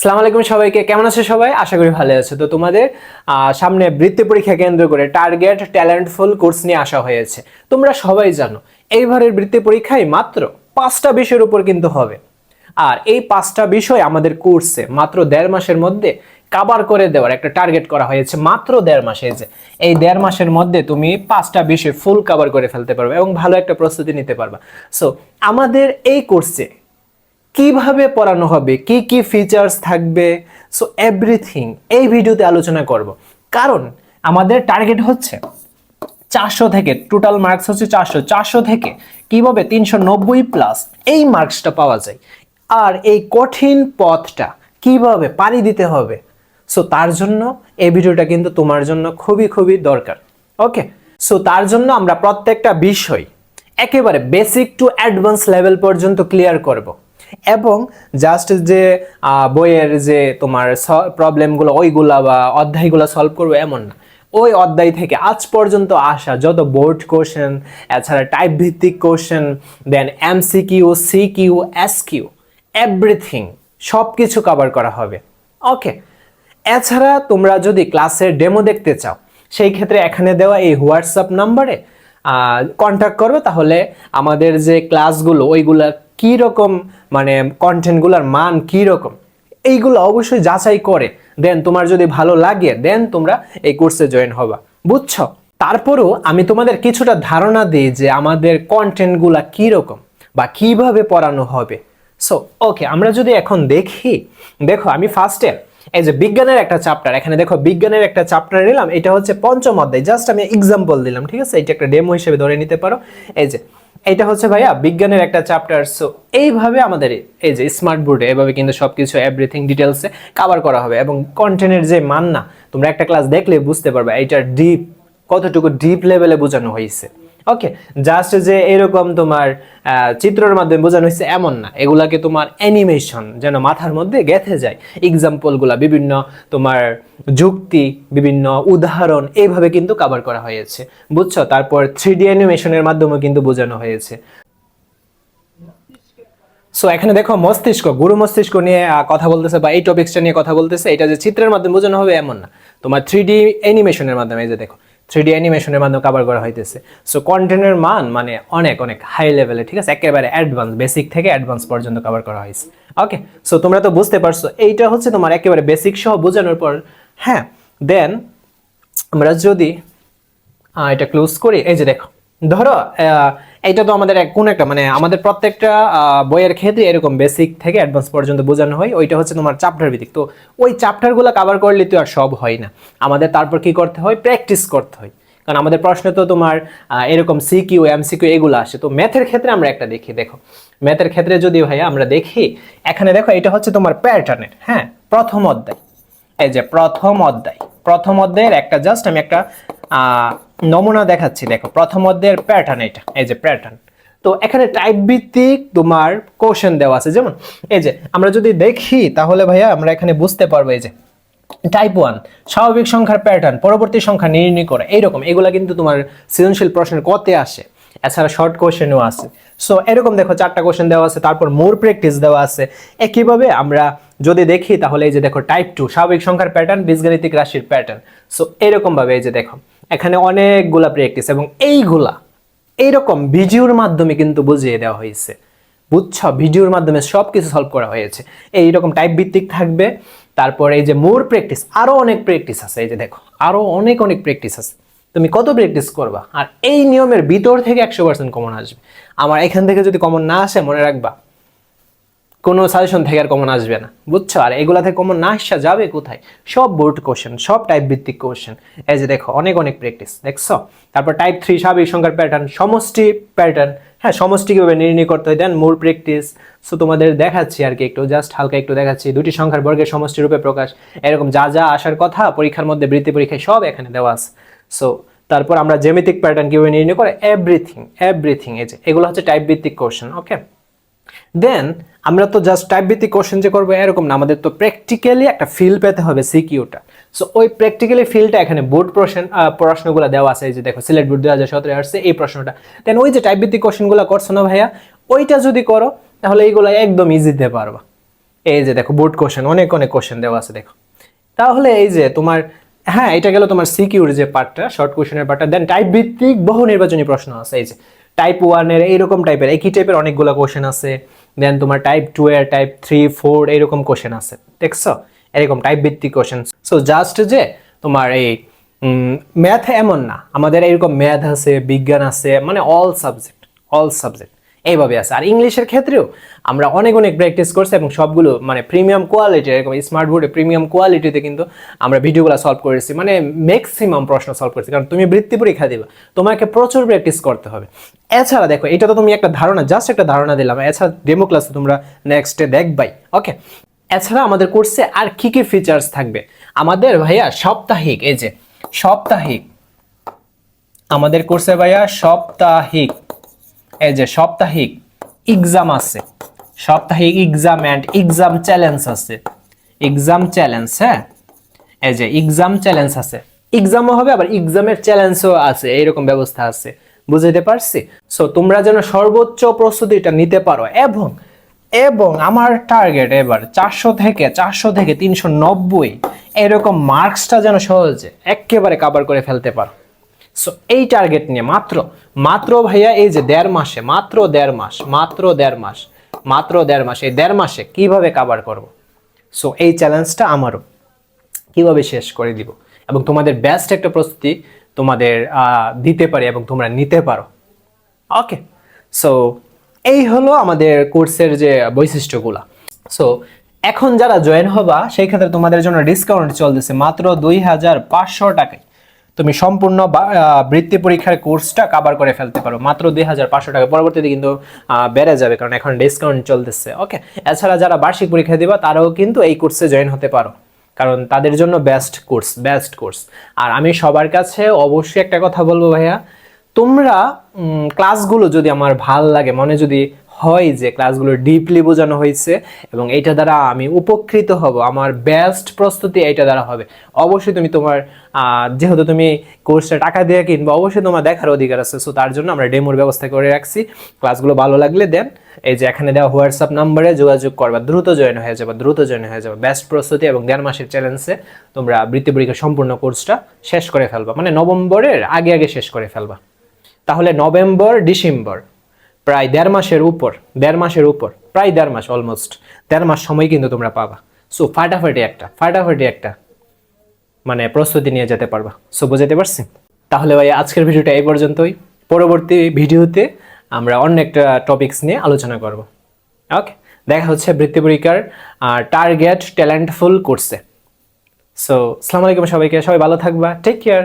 সালাম আলাইকুম সবাইকে। কেমন আছে সবাই? আশা করি ভালো আছে। তো তোমাদের সামনে বৃত্তি পরীক্ষা কেন্দ্র করে টার্গেট ট্যালেন্টফুল কোর্স নিয়ে আসা হয়েছে। তোমরা সবাই জানো, এইবারের বৃত্তি পরীক্ষায় মাত্র পাঁচটা বিষয়ের উপর কিন্তু হবে। আর এই পাঁচটা বিষয় আমাদের কোর্সে মাত্র দেড় মাসের মধ্যে কাবার করে দেওয়ার একটা টার্গেট করা হয়েছে, মাত্র দেড় মাসে। যে, এই দেড় মাসের মধ্যে তুমি পাঁচটা বিষয় ফুল কাভার করে ফেলতে পারবে এবং ভালো একটা প্রস্তুতি নিতে পারবা। সো আমাদের এই কোর্সে কীভাবে পড়ানো হবে? কি কি ফিচার্স থাকবে? সো এভরিথিং এই ভিডিওতে আলোচনা করব। কারণ আমাদের টার্গেট হচ্ছে চারশো থেকে টোটাল মার্কস হচ্ছে চারশো। চারশো থেকে কীভাবে তিনশো নব্বই প্লাস এই মার্কসটা পাওয়া যায়? আর এই কঠিন পথটা কীভাবে পাড়ি দিতে হবে? সো তার জন্য এই ভিডিওটা কিন্তু তোমার জন্য খুবই খুবই দরকার। ওকে সো তার জন্য আমরা প্রত্যেকটা বিষয় একেবারে বেসিক টু অ্যাডভান্স লেভেল পর্যন্ত ক্লিয়ার করব। এবং জাস্ট যে বইয়ের যে তোমার প্রবলেমগুলো ওইগুলা বা অধ্যায়গুলো সলভ করব এমন না। ওই অধ্যায় থেকে আজ পর্যন্ত আসা যত বোর্ড কোশ্চেন এছাড়া টাইপ ভিত্তিক question then MCQ CQ SQ everything সব কিছু কভার করা হবে। ওকে এছাড়া তোমরা যদি ক্লাসের ডেমো দেখতে চাও, সেই ক্ষেত্রে এখানে দেওয়া এই হোয়াটসঅ্যাপ নাম্বারে কন্ট্যাক্ট করবে, তাহলে আমাদের যে ক্লাসগুলো ওইগুলা কী রকম মানে কন্টেন্টগুলোর মান কী রকম এইগুলো অবশ্যই যাচাই করে, দেন তোমার যদি ভালো লাগে, দেন তোমরা এই কোর্সে জয়েন হবা। বুঝছ? তারপরেও আমি তোমাদের কিছুটা ধারণা দিই যে আমাদের কন্টেন্টগুলা কীরকম বা কীভাবে পড়ানো হবে। সো ওকে আমরা যদি এখন দেখি, দেখো, আমি ফার্স্টে এই যে বিজ্ঞানের একটা চ্যাপ্টার এখানে দেখো, বিজ্ঞানের একটা চ্যাপ্টার নিলাম, এটা হচ্ছে পঞ্চম অধ্যায় জাস্ট আমি এক্সাম্পল দিলাম, ঠিক আছে? এটা একটা ডেমো হিসেবে ধরে নিতে পারো। এই যে এটা হচ্ছে ভাইয়া বিজ্ঞানের একটা চ্যাপ্টার সো এইভাবে আমাদের এই যে স্মার্ট বোর্ডে এভাবে কিন্তু সবকিছু এভরিথিং ডিটেলসে কাভার করা হবে এবং কন্টেন্টের যে মান না তোমরা একটা ক্লাস দেখলে বুঝতে পারবে এইটার ডিপ কতটুকু ডিপ লেভেলে বোঝানো হয়েছে। ওকে জাস্ট যে এরকম তোমার চিত্রের মাধ্যমে বোঝানো হয়েছে এমন না। এগুলাকে তোমার অ্যানিমেশন যেন মাথার মধ্যে গেঁথে যায়। এক্সাম্পলগুলা বিভিন্ন তোমার যুক্তি, বিভিন্ন উদাহরণ এইভাবে কিন্তু কভার করা হয়েছে। বুঝছ? তারপর থ্রি ডি অ্যানিমেশনের মাধ্যমে কিন্তু বোঝানো হয়েছে। সো এখানে দেখো মস্তিষ্ক, গুরু মস্তিষ্ক নিয়ে কথা বলতেছে বা এই টপিক্সটা নিয়ে কথা বলতেছে। এটা যে চিত্রের মাধ্যমে বোঝানো হবে এমন না। তোমার থ্রি ডি অ্যানিমেশনের মাধ্যমে এই যে দেখো। থ্রি ডি অ্যানিমেশনের মাধ্যমে কাভার করা হইতেছে। সো কন্টেন্টের মান মানে অনেক অনেক হাই লেভেলে ঠিক আছে? একেবারে অ্যাডভান্স বেসিক থেকে অ্যাডভান্স পর্যন্ত কভার করা হয়েছে। ওকে সো তোমরা তো বুঝতে পারছ, এইটা হচ্ছে তোমার একেবারে বেসিক সহ বোঝানোর পর হ্যাঁ দেন আমরা যদি এটা ক্লোজ করি, এই যে দেখো, ধরো এইটা তো আমাদের কোন একটা মানে আমাদের প্রত্যেকটা বইয়ের ক্ষেত্রে এরকম বেসিক থেকে অ্যাডভান্স পর্যন্ত বোঝানো হয়, ওইটা হচ্ছে তোমার চ্যাপ্টার ভিত্তিক। তো ওই চ্যাপ্টারগুলো কভার করলে তো আর সব হয় না। আমাদের তারপর কি করতে হয়? প্র্যাকটিস করতে হয়। কারণ আমাদের প্রশ্ন তো তোমার এরকম সিকিউ এমসিকিউ এগুলো আসে। তো ম্যাথের ক্ষেত্রে আমরা একটা দেখি, দেখো। ম্যাথের ক্ষেত্রে যদি ভাইয়া আমরা দেখি, এখানে দেখো এটা হচ্ছে তোমার প্যাটার্নের হ্যাঁ? প্রথম অধ্যায়। এই যে প্রথম অধ্যায়। প্রথম অধ্যায়ের একটা জাস্ট আমি একটা নমুনা দেখাচ্ছি, দেখো, প্রথম অধ্যায়ের প্যাটার্ন এটা, এই যে প্যাটার্ন তো এখানে টাইপ ভিত্তিক তোমার কোশ্চেন দেওয়া আছে, যেমন, এই যে, আমরা যদি দেখি, তাহলে ভাইয়া আমরা এখানে বুঝতে পারব, এই যে টাইপ ওয়ান স্বাভাবিক সংখ্যার প্যাটার্ন পরবর্তী সংখ্যা নির্ণয় করে, এইরকম, এগুলা কিন্তু তোমার সৃজনশীল প্রশ্নের কতে আসে। এছাড়া শর্ট কোশ্চেনও আছে। সো এরকম দেখো চারটা কোশ্চেন দেওয়া আছে, তারপর মোর প্র্যাকটিস দেওয়া আছে। একইভাবে আমরা যদি দেখি তাহলে এই যে দেখো টাইপ টু স্বাভাবিক সংখ্যার প্যাটার্ন বীজগণিতিক রাশির প্যাটার্ন সো এরকম ভাবে এই যে দেখো, এখানে অনেকগুলা প্র্যাকটিস এবং এইগুলা, এইরকম ভিডিওর মাধ্যমে কিন্তু বুঝিয়ে দেওয়া হয়েছে। বুঝছ? ভিডিওর মাধ্যমে সব কিছু সলভ করা হয়েছে। এইরকম টাইপ ভিত্তিক থাকবে। তারপর এই যে মোর প্র্যাকটিস আরও অনেক প্র্যাকটিস আছে। এই যে দেখো আরও অনেক অনেক প্র্যাকটিস আছে। তুমি কত প্র্যাকটিস করবা? আর এই নিয়মের ভিতর থেকে একশো পার্সেন্ট কমন আসবে। আমার এখান থেকে যদি কমন না আসে, মনে রাখবা, কোনো সাজেশন থেকে আর কমন আসবে না। বুঝছ? আর এগুলা থেকে কমন না আসা যাবে কোথায়? সব বোর্ড কোশ্চেন সব টাইপ ভিত্তিক কোশ্চেন এই যে দেখো, অনেক অনেক প্র্যাকটিস দেখছ? তারপর টাইপ থ্রি স্বাভাবিক সংখ্যার প্যাটার্ন সমষ্টি প্যাটার্ন হ্যাঁ সমষ্টি কীভাবে নির্ণয় করতে হয়? দেন মোর প্র্যাকটিস সো তোমাদের দেখাচ্ছি আর কি, একটু জাস্ট হালকা একটু দেখাচ্ছি। দুটি সংখ্যার বর্গের সমষ্টি রূপে প্রকাশ। এরকম যা যা আসার কথা, পরীক্ষার মধ্যে বৃত্তি পরীক্ষায় সব এখানে দেওয়া আছে। সো তারপর আমরা জ্যামিতিক প্যাটার্ন কীভাবে নির্ণয় করে? এভরিথিং এভরিথিং এই যে, এগুলো হচ্ছে টাইপ ভিত্তিক কোশ্চেন ওকে দেন আমরা তো জাস্ট টাইপ ভিত্তিক কোশ্চেন যে করব, এরকম না, আমাদের তো প্র্যাকটিক্যালি একটা ফিল পেতে হবে সিকিউটা সো ওই প্র্যাকটিক্যালি ফিলটা এখানে বোর্ড প্রশ্ন প্রশ্নগুলো দেওয়া আছে, এই যে দেখো, সিলেট বোর্ড দু হাজার সতেরো আসছে, এই প্রশ্নটা। দেন ওই যে টাইপ ভিত্তিক কোশ্চেনগুলো করছ না ভাইয়া, ওইটা যদি করো, তাহলে এইগুলো একদম ইজিতে পারবা। এই যে দেখো বোর্ড কোশ্চেন অনেক অনেক কোশ্চেন দেওয়া আছে, দেখো। তাহলে এই যে তোমার হ্যাঁ এটা গেল তোমার সিকিউর যে পার্টটা শর্ট কোশ্চেনের পার্টটা। দেন টাইপ ভিত্তিক বহু নির্বাচনী প্রশ্ন আছে। এই যে টাইপ ওয়ানের এইরকম টাইপের একই টাইপের অনেকগুলো কোশ্চেন আছে। দেন তোমার টাইপ টু এর টাইপ থ্রি ফোর এইরকম কোশ্চেন আছে। দেখছ? এরকম টাইপ ভিত্তিক কোশ্চেন সো জাস্ট যে তোমার এই ম্যাথ এমন না। আমাদের এরকম ম্যাথ আছে, বিজ্ঞান আছে মানে অল সাবজেক্ট অল সাবজেক্ট এইভাবে আছে। আর ইংলিশের ক্ষেত্রেও আমরা অনেক অনেক প্র্যাকটিস করছি এবং সবগুলো মানে প্রিমিয়াম কোয়ালিটি এরকম স্মার্ট বোর্ডে প্রিমিয়াম কোয়ালিটিতে কিন্তু আমরা ভিডিওগুলো সলভ করেছি। মানে ম্যাক্সিমাম প্রশ্ন সলভ করেছি। কারণ তুমি বৃত্তি পরীক্ষা দিবা, তোমাকে প্রচুর প্র্যাকটিস করতে হবে। এছাড়া দেখো, এটা তো তুমি একটা ধারণা জাস্ট একটা ধারণা দিলাম। এছাড়া ডেমো ক্লাসে তোমরা নেক্সটে দেখবাই ওকে এছাড়া আমাদের কোর্সে আর কি কি ফিচার্স থাকবে? আমাদের ভাইয়া সাপ্তাহিক, এই যে সাপ্তাহিক। আমাদের কোর্সে ভাইয়া সাপ্তাহিক। এই যে সাপ্তাহিক এক্সাম আছে, সাপ্তাহিক এক্সাম অ্যান্ড এক্সাম চ্যালেঞ্জ আছে। এক্সাম চ্যালেঞ্জ হ্যাঁ? এই যে এক্সাম চ্যালেঞ্জ আছে। এক্সামও হবে, আবার এক্সামের চ্যালেঞ্জও আছে, এইরকম ব্যবস্থা আছে। বুঝাইতে পারছি? সো তোমরা যেন সর্বোচ্চ প্রস্তুতিটা নিতে পারো, এবং এবং আমার টার্গেট এবার চারশো থেকে চারশো থেকে তিনশো নব্বই, এরকম মার্কসটা যেন সহজে একেবারে কাভার করে ফেলতে পারো। সো এই টার্গেট নিয়ে মাত্র মাত্র ভাইয়া এই যে দেড় মাসে, মাত্র দেড় মাস, মাত্র দেড় মাস, মাত্র দেড় মাস, এই দেড় মাসে কীভাবে কাভার করব? সো এই চ্যালেঞ্জটা আমারও। কীভাবে শেষ করে দিব? এবং তোমাদের বেস্ট একটা প্রস্তুতি তোমাদের দিতে পারি এবং তোমরা নিতে পারো। ওকে সো এই হলো আমাদের কোর্সের যে বৈশিষ্ট্যগুলা। সো এখন যারা জয়েন হবা, সেই ক্ষেত্রে তোমাদের জন্য ডিসকাউন্ট চলতেছে মাত্র দুই হাজার পাঁচশো টাকায়। তুমি সম্পূর্ণ বৃত্তি পরীক্ষার কোর্সটা কাভার করে ফেলতে পারো। মাত্র দুই হাজার পাঁচশো টাকা। পরবর্তীতে কিন্তু বেড়ে যাবে কারণ এখন ডিসকাউন্ট চলতেছে। ওকে এছাড়া যারা বার্ষিক পরীক্ষা দিবা, তারাও কিন্তু এই কোর্সে জয়েন হতে পারো। কারণ তাদের জন্য বেস্ট কোর্স বেস্ট কোর্স আর আমি সবার কাছে অবশ্যই একটা কথা বলব ভাইয়া। তোমরা ক্লাসগুলো যদি আমার ভালো লাগে, মনে যদি হয় যে ক্লাসগুলো ডিপলি বোঝানো হয়েছে এবং এইটা দ্বারা আমি উপকৃত হব, আমার বেস্ট প্রস্তুতি এইটা দ্বারা হবে। অবশ্যই তুমি তোমার যেহেতু তুমি কোর্সটা টাকা দিয়ে কিনবো, অবশ্যই তোমার দেখার অধিকার আছে। সো তার জন্য আমরা ডেমোর ব্যবস্থা করে রাখছি। ক্লাসগুলো ভালো লাগলে দেন, এই যে এখানে দেওয়া হোয়াটসঅ্যাপ নাম্বারে যোগাযোগ করবা। দ্রুত জয়েন হয়ে যাবে, দ্রুত জয়েন হয়ে যাবে। বেস্ট প্রস্তুতি এবং দেড় মাসের চ্যালেঞ্জে তোমরা বৃত্তি পরীক্ষা সম্পূর্ণ কোর্সটা শেষ করে ফেলবা। মানে নভেম্বরের আগে আগে শেষ করে ফেলবা। তাহলে নভেম্বর, ডিসেম্বর প্রায় দেড় মাসের উপর, দেড় মাসের উপর, প্রায় দেড় মাস অলমোস্ট দেড় মাস সময় কিন্তু তোমরা পাবা। সো ফাটাফাটি একটা ফাটাফাটি একটা মানে প্রস্তুতি নিয়ে যেতে পারবা। সো বোঝাতে পারছি? তাহলে ভাই, আজকের ভিডিওটা এই পর্যন্তই। পরবর্তী ভিডিওতে আমরা অন্য একটা টপিকস নিয়ে আলোচনা করব। ওকে দেখা হচ্ছে বৃত্তি পরীক্ষার টার্গেট ট্যালেন্টফুল কোর্সে সো আসসালামু আলাইকুম সবাইকে। সবাই ভালো থাকবা। Take care